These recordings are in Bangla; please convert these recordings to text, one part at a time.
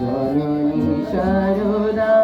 জননী সরদা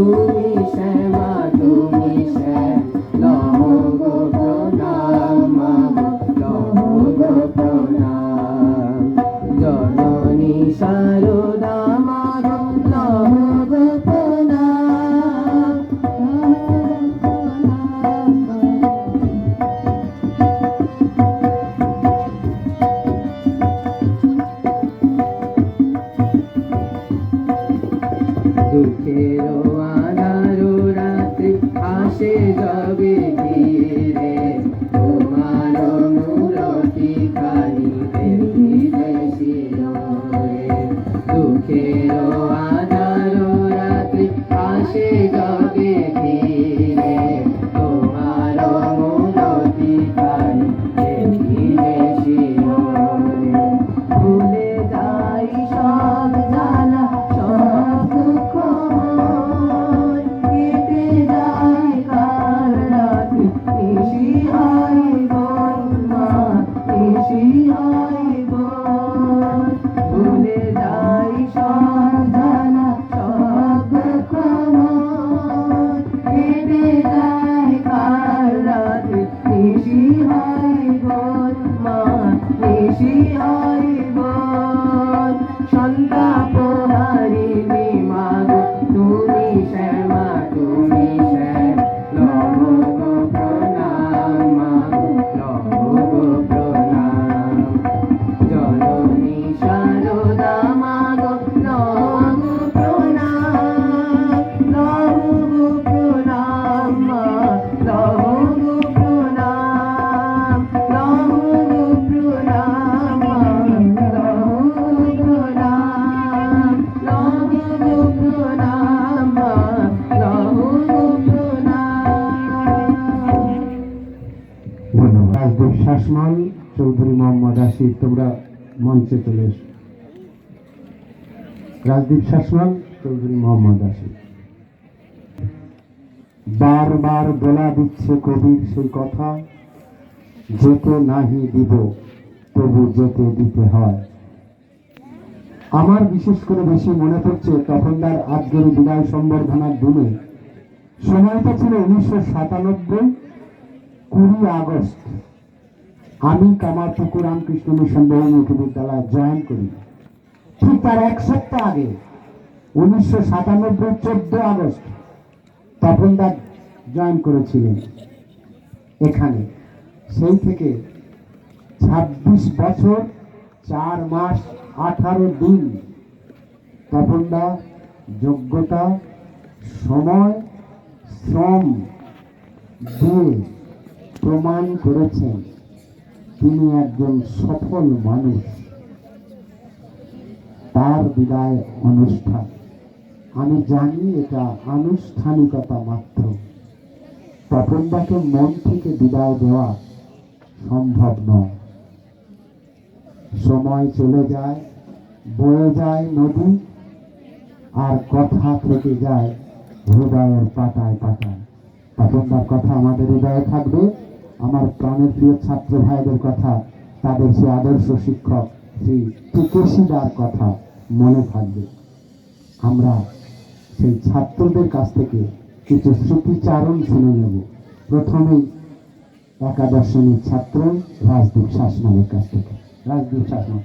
তুমি শ্যামা তুমি শ্যাম। লহ লহ গো প্রণাম। জননী সারদা পাশে যাবে she মঞ্চে চলে রাজদীপ শাসমাল চৌধুরী মোহাম্মদ আসিফ বারবার বলা দিচ্ছে কবির সেই কথা, যেতে নাহি দিব, তবু যেতে দিতে হয়। আমার বিশেষ করে বেশি মনে পড়ছে তখনকার আজকের বিদায় সম্বর্ধনার দিনে। সময়টা ছিল উনিশশো সাতানব্বই, কুড়ি আগস্ট। আমি কামার ঠাকুর রামকৃষ্ণ মিশন বহুমুখী বিদ্যালয়ে জয়েন করি। ঠিক তার এক সপ্তাহ আগে, উনিশশো সাতানব্বই চোদ্দ আগস্ট, তপনদার জয়েন করেছিলেন এখানে। সেই থেকে ছাব্বিশ বছর, চার মাস, আঠারো দিন তপনদা যোগ্যতা, সময়, শ্রম দিয়ে প্রমাণ করেছেন। তিনি একজন সফল মানুষ। তার বিদায় অনুষ্ঠান। আমি জানি এটা আনুষ্ঠানিকতা মাত্র। তপনদাকে মন থেকে বিদায় দেওয়া সম্ভব নয়। সময় চলে যায়, বয়ে যায় নদী, আর কথা থেকে যায় হৃদয়ের পাতায় পাতায়। তপনদার কথা আমাদের হৃদয়ে থাকবে। আমার প্রাণের প্রিয় ছাত্র ভাইদের কথা, তাদের সে আদর্শ শিক্ষক, শ্রী টুকেশিদার কথা মনে থাকবে। আমরা সেই ছাত্রদের কাছ থেকে কিছু স্মৃতিচারণ শুনে নেব। প্রথমে একাদশ শ্রেণির ছাত্র রাজদীপ শাসনামের কাছ থেকে। রাজদীপ শাসনাম।